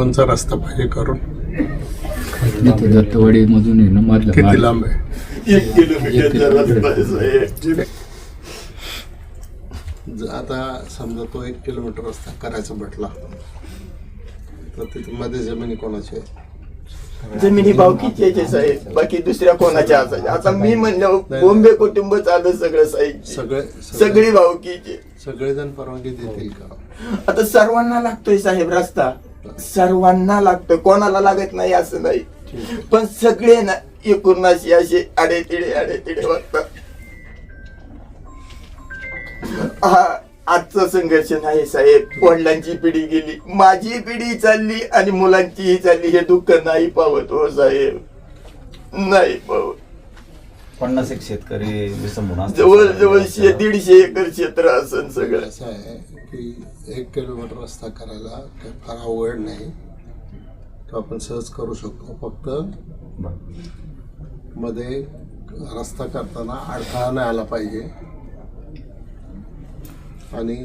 कोणचा रस्ता पाहिजे करून? दत्तवाडी मधून आहे ना मधलं किती. लांब आहे? एक किलोमीटरचा रस्ता आहे. आता समजा तो एक किलोमीटर रस्ता करायचा म्हटला तर तिथे मध्ये जमिनी कोणाची आहे? जमिनी भावकीची यायचे साहेब? बाकी दुसऱ्या कोणाच्या असायच्या आता मी म्हणलं बॉम्बे कुटुंब चालत सगळं साहेब. सगळे सगळी भावकीची सगळेजण परवानगी देतील का? आता सर्वांना लागतोय साहेब रस्ता. सर्वांना लागतोय कोणाला लागत नाही असं नाही. पण सगळे ना एकूणाशी असे आडे तिडे आडे तिडे वागतात हा आजचा संघर्ष नाही साहेब. वडिलांची पिढी गेली. माझी पिढी चालली आणि मुलांचीही चालली. हे दुःख नाही पावत हो साहेब. नाही पावत. पन्नास एक शेतकरी विसंबून असतात. जवळ जवळ शे दीडशे एकर क्षेत्र असन सगळं असं आहे की एक किलोमीटर रस्ता करायला काही फार अवघड नाही तो आपण सहज करू शकतो फक्त बरं. मध्ये रस्ता करताना अडथळा नाही आला पाहिजे आणि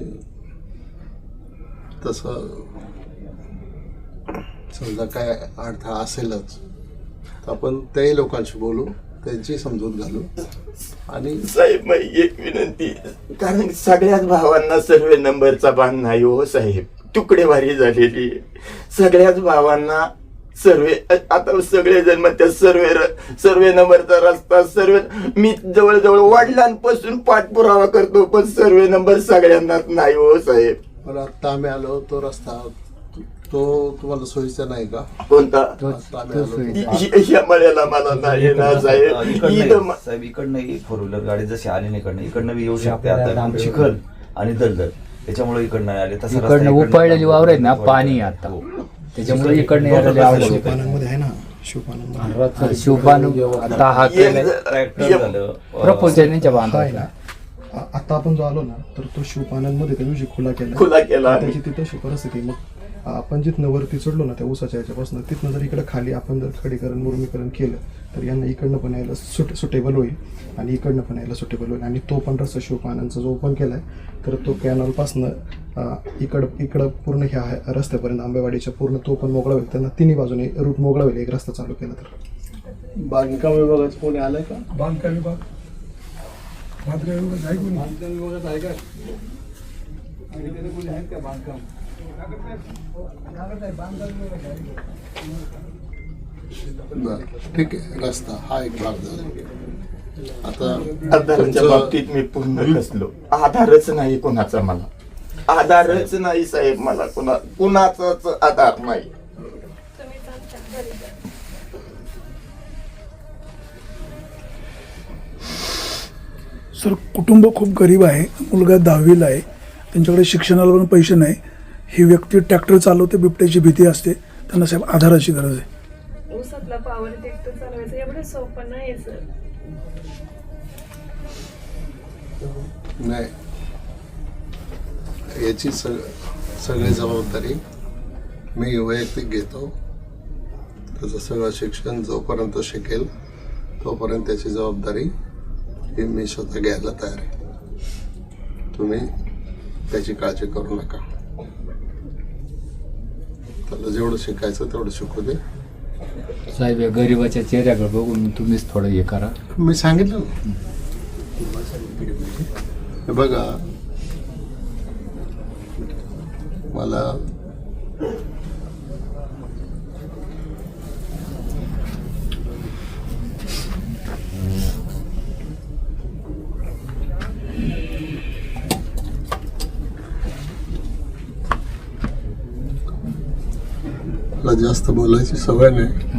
तसं समजा काय अडथळा असेलच तर आपण त्याही लोकांशी बोलू त्यांची समजूत घालू. आणि साहेब माझी एक विनंती. कारण सगळ्याच भावांना सर्वे नंबरचा बांध नाही हो साहेब. तुकडेवारी झालेली आहे. सगळ्याच भावांना सर्वे आता सगळे जण म्हणतात सर्वे सर्वे नंबरचा रस्ता सर्वे मी जवळजवळ वडिलांपासून पाठपुरावा करतो पण सर्वे नंबर सगळ्यांनाच नाही हो साहेब. पण आता आम्ही आलो तो रस्ता तो तुम्हाला सोयीचा नाही का? कोणता? तोच आता आम्ही तो आलो सोयीचा. इ- इ- या मळ्याला मला नाही ना साहेब. इकडनं इथं म- साहेब इकडनं फोर व्हीलर गाडी जशी आली नाही इकडनं इकडनं बी येऊ शकते आता. चिखल आणि दलदल. त्याच्यामुळे इकडनं नाही आले. तसं रस्ता इकडनं उपाळलेली वावर आहेत ना पाणी आहे आता. हो. त्याच्यामुळे इकडनं यायला होतं. आहे ना शिवपानांमध्ये. आता हा एक केलाय ट्रॅक्टर झालं हा बांधायला आ- आता आपण जो आलो ना तर तो शिवपानांमध्ये त्या दिवशी खुला केला. खुला केला. त्याची तिथं अशी परिस्थिती मग आपण जिथनं वरती चढलो ना त्या ऊसाच्या याच्यापासून तिथनं जर इकडे खाली आपण जर खडीकरण मुरमीकरण केलं तर यांना इकडनं पण यायला सुट सुटेबल होईल आणि इकडनं पण यायला सुटेबल होईल. आणि तो पण रस्ता शिवपानांचा जो ओपन केलाय तर तो कॅनॉलपासनं इकडं इकडं पूर्ण ह्या रस्त्यापर्यंत आंबेवाडीच्या पूर्ण तो पण मोकळा होईल. त्यांना तिन्ही बाजूने रूट मोकळा होईल एक रस्ता चालू केला तर. बांधकाम विभागाचं कोणी आलंय का? बांधकाम विभाग. बांधकाम विभाग आहे कोणी? बांधकाम विभागात आहे का? बरं ठीक आहे रस्ता हा एक भाग झाला. आता आधाराच्या बाबतीत मी पूर्ण कसलो? आधारच नाही कोणाचा मला. आधारच नाही साहेब मला कुणा कुणाचाच आधार नाही. सर कुटुंब खूप गरीब आहे मुलगा दहावीला आहे त्यांच्याकडे शिक्षणाला पण पैसे नाही. ही व्यक्ती ट्रॅक्टर चालवते बिबट्याची भीती असते त्यांना साहेब आधाराची गरज आहे. ऊसातला पावर ट्रॅक्टर चालवायचं एवढं सोपं नाही सर. नाही. याची सग सगळी जबाबदारी मी वैयक्तिक घेतो. त्याचं सगळं शिक्षण जोपर्यंत शिकेल तोपर्यंत त्याची जबाबदारी ही मी स्वतः घ्यायला तयार आहे. तुम्ही त्याची काळजी करू नका. त्याला जेवढं शिकायचं तेवढं शिकू दे. साहेब या गरीबाच्या चेहऱ्याकडे बघून तुम्हीच थोडं हे करा. मी सांगितलं ना. हे. बघा. मला मला जास्त बोलायची सवय नाही.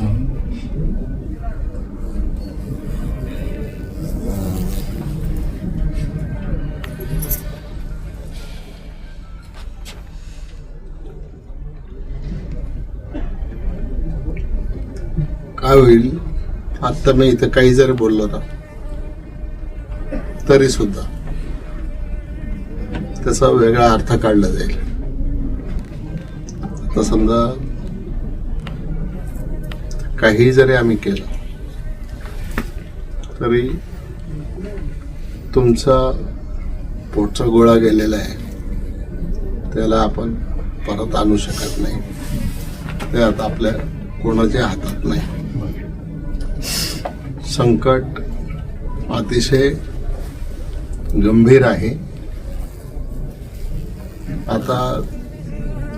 काय होईल? आता मी इथं काही जरी बोललो ना तरी सुद्धा त्याचा वेगळा अर्थ काढला जाईल. आता समजा काही जरी आम्ही केलं तरी तुमचा पोटचा गोळा गेलेला आहे. त्याला आपण परत आणू शकत नाही. ते आता आपल्या कोणाच्या हातात नाही. संकट अतिशय गंभीर आहे. आता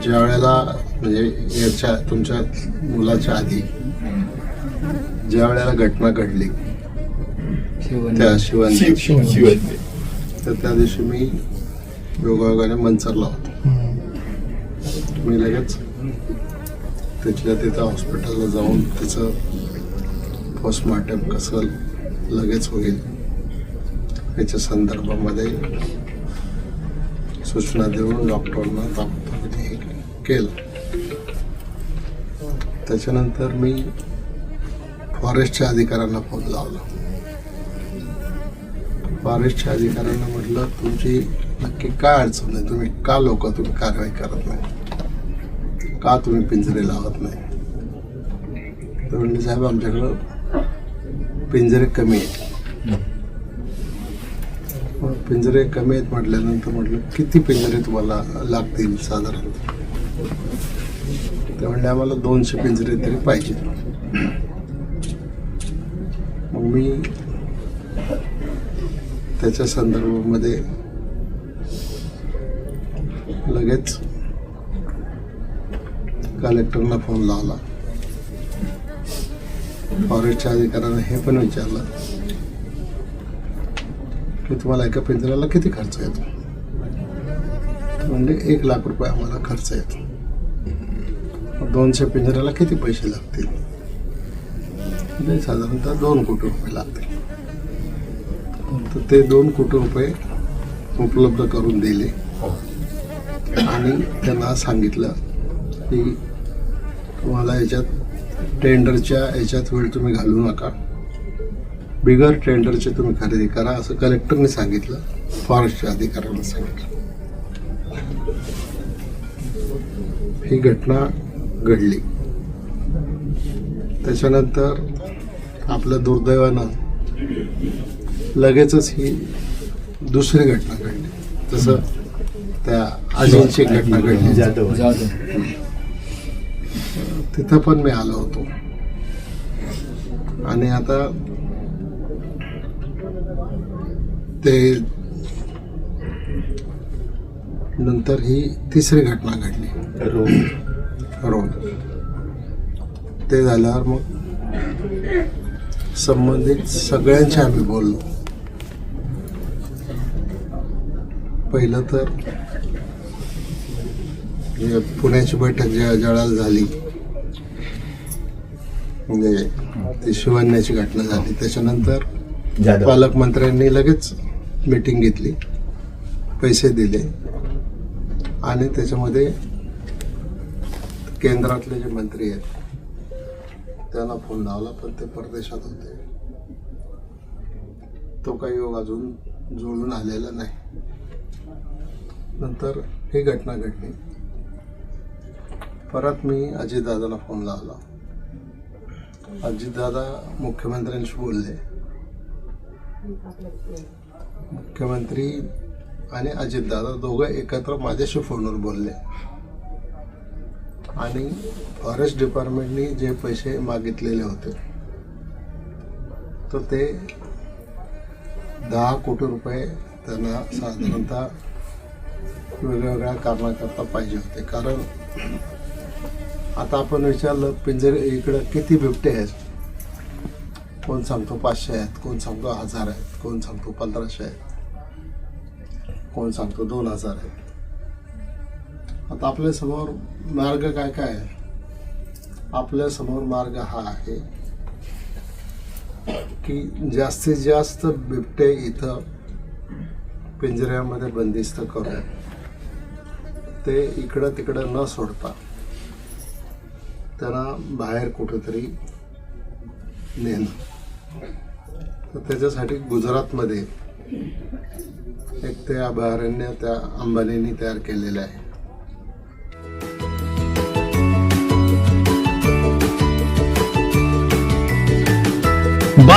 ज्या वेळेला म्हणजे याच्या तुमच्या मुलाच्या आधी ज्या वेळेला घटना घडली त्या शिवांची शिवते तर त्या दिवशी मी योगायोगाने मंचरला होतो. मी लगेच तिथल्या तिथं हॉस्पिटलला जाऊन तिचं पोस्टमॉर्टम कसं लगेच होईल याच्या संदर्भामध्ये सूचना देऊन डॉक्टरांना ताबडतोब हे केलं. त्याच्यानंतर मी फॉरेस्टच्या अधिकाऱ्यांना फोन लावला. फॉरेस्टच्या अधिकाऱ्यांना म्हटलं तुमची नक्की काय अडचण आहे? तुम्ही का लोक तुम्ही कारवाई करत नाही? का तुम्ही पिंजरे लावत नाही? तर म्हणले साहेब आमच्याकडं पिंजरे कमी आहेत. पिंजरे कमी आहेत म्हटल्यानंतर म्हटलं किती पिंजरे तुम्हाला लागतील साधारण? ते म्हणले आम्हाला दोनशे पिंजरे तरी पाहिजे मी त्याच्या संदर्भामध्ये लगेच कलेक्टरला फोन लावला. फॉरेस्टच्या अधिकाऱ्याने हे पण विचारलं की तुम्हाला एका पिंजऱ्याला किती खर्च येतो? म्हणजे एक लाख रुपये आम्हाला खर्च येतो. दोनशे पिंजऱ्याला किती पैसे लागतील? म्हणजे साधारणतः दोन कोटी रुपये लागतील. तर ते दोन कोटी रुपये उपलब्ध करून दिले. आणि त्यांना सांगितलं की तुम्हाला याच्यात टेंडरच्या याच्यात वेळ तुम्ही घालू नका. बिगर टेंडरचे तुम्ही खरेदी करा असं कलेक्टरने सांगितलं फॉरेस्टच्या अधिकाऱ्यांना सांगितलं. ही घटना घडली. त्याच्यानंतर आपल्या दुर्दैवानं लगेचच ही दुसरी घटना घडली. जसं त्या अजितची घटना घडली. जाधव. तिथं पण मी आलो होतो. आणि आता ते नंतर ही तिसरी घटना घडली. रोग रोड ते झाल्यावर मग संबंधित सगळ्यांशी आम्ही बोललो. पहिलं तर पुण्याची बैठक ज्या ज्यावेळेला झाली म्हणजे ती शिवण्याची घटना झाली. त्याच्यानंतर पालकमंत्र्यांनी लगेच मीटिंग घेतली पैसे दिले आणि त्याच्यामध्ये केंद्रातले जे मंत्री आहेत त्यांना फोन लावला पण ते परदेशात होते. तो काही योग अजून जुळून आलेला नाही. नंतर ही घटना घडली. परत मी अजितदादाला फोन लावला. अजितदादा मुख्यमंत्र्यांशी बोलले. मुख्यमंत्री आणि अजितदादा दोघं एकत्र माझ्याशी फोनवर बोलले. आणि फॉरेस्ट डिपार्टमेंटनी जे पैसे मागितलेले होते तर ते दहा कोटी रुपये त्यांना साधारणतः वेगवेगळ्या कारणाकरता पाहिजे होते. कारण आता आपण विचारलं पिंजरे इकडं किती बिबटे आहेत? कोण सांगतो पाचशे आहेत कोण सांगतो हजार आहेत कोण सांगतो पंधराशे आहेत कोण सांगतो दोन हजार आहेत? आता आपल्यासमोर मार्ग काय काय आहे? आपल्यासमोर मार्ग हा आहे की जास्तीत जास्त बिबटे इथं पिंजऱ्यामध्ये बंदिस्त करून ते इकडं तिकडं न सोडता त्यांना बाहेर कुठेतरी नेणं. तर त्याच्यासाठी गुजरातमध्ये एक ते अभयारण्य त्या अंबानींनी तयार केलेलं आहे.